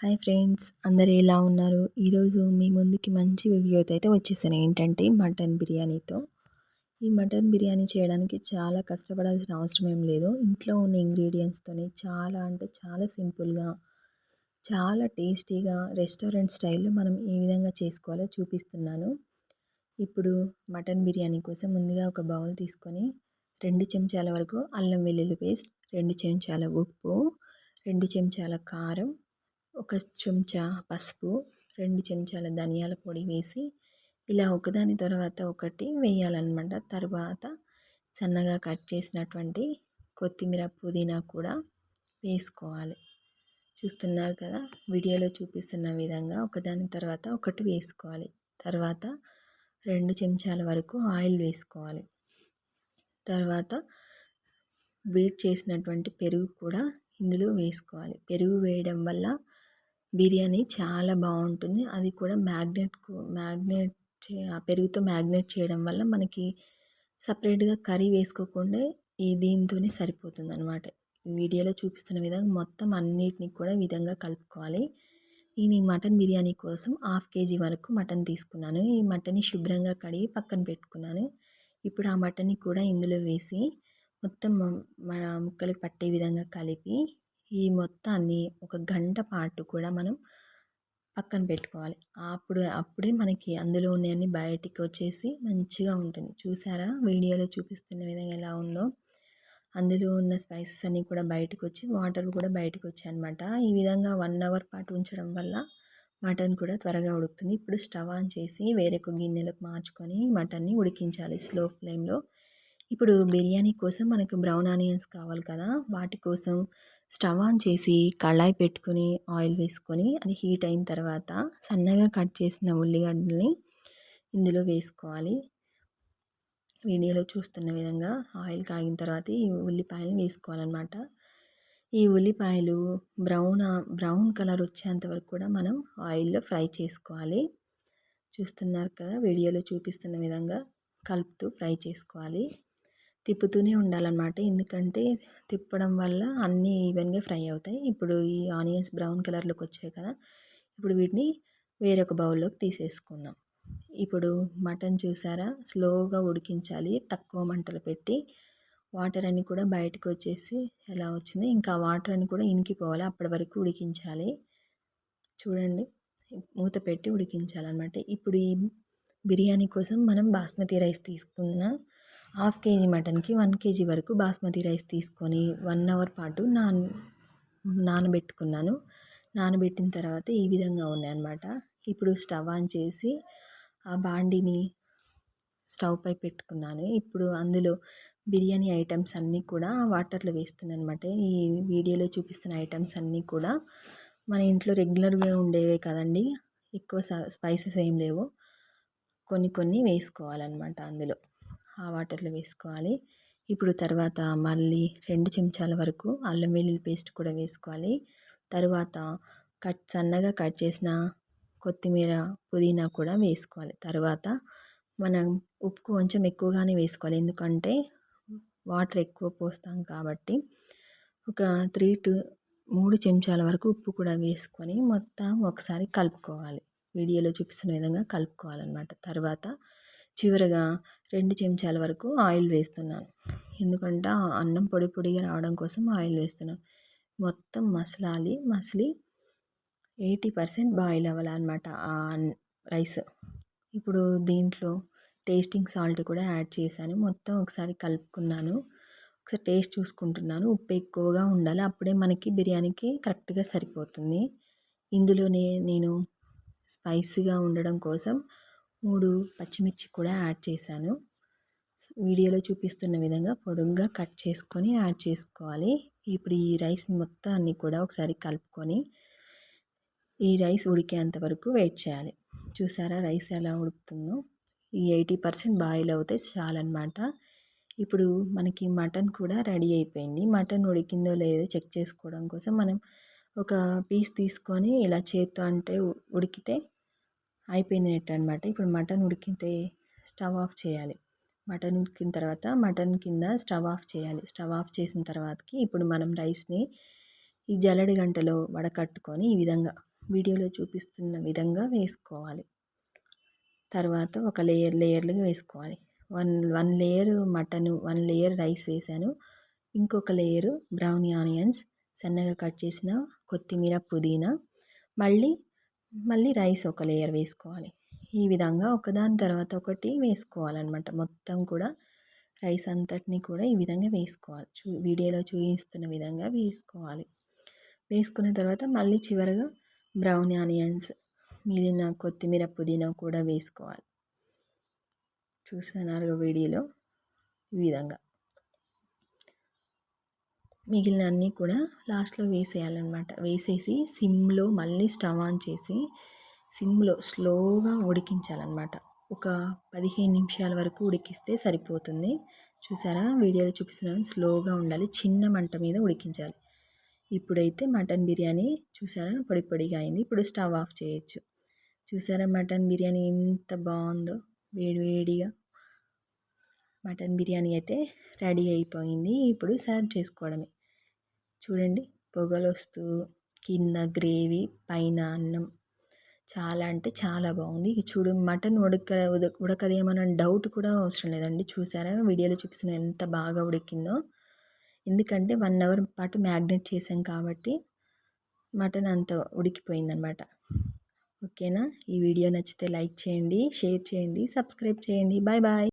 Hi friends అందరు ఎలా ఉన్నారు? ఈరోజు మీ ముందుకి మంచి వీడియోతో అయితే వచ్చేసాను. ఏంటంటే మటన్ బిర్యానీతో. ఈ మటన్ బిర్యానీ చేయడానికి చాలా కష్టపడాల్సిన అవసరం ఏం లేదు. ఇంట్లో ఉన్న ఇంగ్రీడియంట్స్తోనే చాలా అంటే చాలా సింపుల్గా చాలా టేస్టీగా రెస్టారెంట్ స్టైల్లో మనం ఏ విధంగా చేసుకోవాలో చూపిస్తున్నాను. ఇప్పుడు మటన్ బిర్యానీ కోసం ముందుగా ఒక బౌల్ తీసుకొని రెండు చెంచాల వరకు అల్లం వెల్లుల్లి పేస్ట్ రెండు చెంచాల ఉప్పు రెండు చెంచాల కారం ఒక చెంచా పసుపు రెండు చెంచాల ధనియాల పొడి వేసి ఇలా ఒకదాని తర్వాత ఒకటి వేయాలన్నమాట. తర్వాత సన్నగా కట్ చేసినటువంటి కొత్తిమీర పుదీనా కూడా వేసుకోవాలి. చూస్తున్నారు కదా వీడియోలో చూపిస్తున్న విధంగా ఒకదాని తర్వాత ఒకటి వేసుకోవాలి. తర్వాత రెండు చెంచాల వరకు ఆయిల్ వేసుకోవాలి. తర్వాత బీట్ చేసినటువంటి పెరుగు కూడా ఇందులో వేసుకోవాలి. పెరుగు వేయడం వల్ల బిర్యానీ చాలా బాగుంటుంది. అది కూడా మ్యాగ్నెట్ మ్యాగ్నెట్ పెరుగుతో మ్యాగ్నెట్ చేయడం వల్ల మనకి సపరేట్గా కర్రీ వేసుకోకుండా ఈ దీంతోనే సరిపోతుంది అనమాట వీడియోలో చూపిస్తున్న విధంగా మొత్తం అన్నిటిని కూడా విధంగా కలుపుకోవాలి. నేను ఈ మటన్ బిర్యానీ కోసం హాఫ్ కేజీ వరకు మటన్ తీసుకున్నాను. ఈ మటన్ని శుభ్రంగా కడిగి పక్కన పెట్టుకున్నాను. ఇప్పుడు ఆ మటన్ని కూడా ఇందులో వేసి మొత్తం ముక్కలకు పట్టే విధంగా కలిపి ఈ మొత్తాన్ని ఒక గంట పాటు కూడా మనం పక్కన పెట్టుకోవాలి. అప్పుడు అప్పుడే మనకి అందులో ఉన్నాయన్నీ బయటికి వచ్చేసి మంచిగా ఉంటుంది. చూసారా? వీడియోలో చూపిస్తున్న విధంగా ఎలా ఉందో. అందులో ఉన్న స్పైసెస్ అన్నీ కూడా బయటకు వచ్చి వాటర్ కూడా బయటకు వచ్చాయి అనమాట ఈ విధంగా వన్ అవర్ పాటు ఉంచడం వల్ల మటన్ కూడా త్వరగా ఉడుకుతుంది. ఇప్పుడు స్టవ్ ఆన్ చేసి వేరొక గిన్నెలకు మార్చుకొని మటన్ని ఉడికించాలి స్లో ఫ్లేమ్లో. ఇప్పుడు బిర్యానీ కోసం మనకు బ్రౌన్ ఆనియన్స్ కావాలి కదా. వాటి కోసం స్టవ్ ఆన్ చేసి కళాయి పెట్టుకుని ఆయిల్ వేసుకొని అది హీట్ అయిన తర్వాత సన్నగా కట్ చేసిన ఉల్లిగడ్డల్ని ఇందులో వేసుకోవాలి. వీడియోలో చూస్తున్న విధంగా ఆయిల్ కాగిన తర్వాత ఈ ఉల్లిపాయలు వేసుకోవాలన్నమాట. ఈ ఉల్లిపాయలు బ్రౌన్ బ్రౌన్ కలర్ వచ్చేంత వరకు కూడా మనం ఆయిల్లో ఫ్రై చేసుకోవాలి. చూస్తున్నారు కదా వీడియోలో చూపిస్తున్న విధంగా కలుపుతూ ఫ్రై చేసుకోవాలి. తిప్పుతూనే ఉండాలన్నమాట. ఎందుకంటే తిప్పడం వల్ల అన్నీ ఈవెన్గా ఫ్రై అవుతాయి. ఇప్పుడు ఈ ఆనియన్స్ బ్రౌన్ కలర్లోకి వచ్చాయి కదా! ఇప్పుడు వీటిని వేరొక బౌల్లోకి తీసేసుకుందాం. ఇప్పుడు మటన్ చూసారా? స్లోగా ఉడికించాలి. తక్కువ మంటలు పెట్టి వాటర్ అన్నీ కూడా బయటకు వచ్చేసి ఎలా వచ్చింది ఇంకా వాటర్ అని కూడా ఇంకిపోవాలి అప్పటి వరకు ఉడికించాలి. చూడండి. మూత పెట్టి ఉడికించాలన్నమాట. ఇప్పుడు ఈ బిర్యానీ కోసం మనం బాస్మతి రైస్ తీసుకున్నాం హాఫ్ కేజీ మటన్కి వన్ కేజీ వరకు బాస్మతి రైస్ తీసుకొని వన్ అవర్ పాటు నాన్ నానబెట్టుకున్నాను. నానబెట్టిన తర్వాత ఈ విధంగా ఉన్నాయన్నమాట. ఇప్పుడు స్టవ్ ఆన్ చేసి ఆ బాండిని స్టవ్ పై పెట్టుకున్నాను. ఇప్పుడు అందులో బిర్యానీ ఐటమ్స్ అన్నీ కూడా వాటర్లో వేస్తున్నాను అనమాట ఈ వీడియోలో చూపిస్తున్న ఐటమ్స్ అన్నీ కూడా మన ఇంట్లో రెగ్యులర్గా ఉండేవే కదండి ఎక్కువ స్పైసెస్ ఏం లేవు. కొన్ని కొన్ని వేసుకోవాలన్నమాట అందులో. ఆ వాటర్లో వేసుకోవాలి. ఇప్పుడు తర్వాత మళ్ళీ రెండు చెంచాల వరకు అల్లం వెల్లుల్లి పేస్ట్ కూడా వేసుకోవాలి. తర్వాత కట్ సన్నగా కట్ చేసిన కొత్తిమీర పుదీనా కూడా వేసుకోవాలి. తర్వాత మనం ఉప్పు కొంచెం ఎక్కువగానే వేసుకోవాలి. ఎందుకంటే వాటర్ ఎక్కువ పోస్తాం కాబట్టి ఒక త్రీ టు మూడు చెంచాల వరకు ఉప్పు కూడా వేసుకొని మొత్తం ఒకసారి కలుపుకోవాలి. వీడియోలో చూపిస్తున్న విధంగా కలుపుకోవాలన్నమాట. తర్వాత చివరగా రెండు చెంచాల వరకు ఆయిల్ వేస్తున్నాను. ఎందుకంటే అన్నం పొడి పొడిగా రావడం కోసం ఆయిల్ వేస్తున్నాను. మొత్తం మసలాలి మసిలి ఎయిటీ పర్సెంట్ బాయిల్ అవ్వాలన్నమాట ఆ రైస్. ఇప్పుడు దీంట్లో టేస్టింగ్ సాల్ట్ కూడా యాడ్ చేశాను. మొత్తం ఒకసారి కలుపుకున్నాను. ఒకసారి టేస్ట్ చూసుకుంటున్నాను. ఉప్పు ఎక్కువగా ఉండాలి. అప్పుడే మనకి బిర్యానీకి కరెక్ట్గా సరిపోతుంది. ఇందులోనే నేను స్పైసీగా ఉండడం కోసం మూడు పచ్చిమిర్చి కూడా యాడ్ చేశాను. వీడియోలో చూపిస్తున్న విధంగా పొడుగ్గా కట్ చేసుకొని యాడ్ చేసుకోవాలి. ఇప్పుడు ఈ రైస్ మొత్తాన్ని కూడా ఒకసారి కలుపుకొని ఈ రైస్ ఉడికేంత వరకు వెయిట్ చేయాలి. చూసారా రైస్ ఎలా ఉడుకుతుందో? ఈ ఎయిటీ పర్సెంట్ బాయిల్ అవుతే చాలన్నమాట. ఇప్పుడు మనకి మటన్ కూడా రెడీ అయిపోయింది. మటన్ ఉడికిందో లేదో చెక్ చేసుకోవడం కోసం మనం ఒక పీస్ తీసుకొని ఇలా చేత్తో అంటే ఉడికితే అయిపోయినట్టు అనమాట ఇప్పుడు మటన్ ఉడికితే స్టవ్ ఆఫ్ చేయాలి. మటన్ ఉడికిన తర్వాత మటన్ కింద స్టవ్ ఆఫ్ చేయాలి. స్టవ్ ఆఫ్ చేసిన తర్వాతకి ఇప్పుడు మనం రైస్ని ఈ జల్లడి గంటలో వడకట్టుకొని ఈ విధంగా వీడియోలో చూపిస్తున్న విధంగా వేసుకోవాలి. తర్వాత ఒక లేయర్ లేయర్లుగా వేసుకోవాలి. One one layer mutton one layer rice వేసాను. ఇంకొక లేయరు బ్రౌన్ ఆనియన్స్ సన్నగా కట్ చేసిన కొత్తిమీర పుదీనా. మళ్ళీ మళ్ళీ రైస్ ఒక లేయర్ వేసుకోవాలి. ఈ విధంగా ఒకదాని తర్వాత ఒకటి వేసుకోవాలన్నమాట. మొత్తం కూడా రైస్ అంతటిని కూడా ఈ విధంగా వేసుకోవాలి. చూ వీడియోలో చూపిస్తున్న విధంగా వేసుకోవాలి. వేసుకున్న తర్వాత మళ్ళీ చివరగా బ్రౌన్ ఆనియన్స్ మిగిలిన కొత్తిమీర పుదీనా కూడా వేసుకోవాలి. చూస్తున్నారు వీడియోలో? ఈ విధంగా. మిగిలిన అన్నీ కూడా లాస్ట్లో వేసేయాలన్నమాట. వేసేసి సిమ్లో మళ్ళీ స్టవ్ ఆన్ చేసి సిమ్లో స్లోగా ఉడికించాలన్నమాట. ఒక పదిహేను నిమిషాల వరకు ఉడికిస్తే సరిపోతుంది. చూసారా? వీడియోలో చూపిస్తున్నాను. స్లోగా ఉండాలి. చిన్న మంట మీద ఉడికించాలి. ఇప్పుడైతే మటన్ బిర్యానీ చూసారా? పొడి పొడిగా అయింది. ఇప్పుడు స్టవ్ ఆఫ్ చేయొచ్చు. చూసారా మటన్ బిర్యానీ ఎంత బాగుందో? వేడివేడిగా మటన్ బిర్యానీ అయితే రెడీ అయిపోయింది. ఇప్పుడు సర్వ్ చేసుకోవడమే. చూడండి పొగలు వస్తూ కింద గ్రేవీ పైన అన్నం. చాలా అంటే చాలా బాగుంది. చూడు మటన్ ఉడక ఉడకదేమన్న డౌట్ కూడా అవసరం లేదండి. చూసారా? వీడియోలో చూపిస్తున్న ఎంత బాగా ఉడికిందో. ఎందుకంటే వన్ అవర్ పాటు మ్యాగ్నెట్ చేసాం కాబట్టి మటన్ అంత ఉడికిపోయిందనమాట. ఓకేనా? ఈ వీడియో నచ్చితే లైక్ చేయండి షేర్ చేయండి సబ్స్క్రైబ్ చేయండి. Bye bye.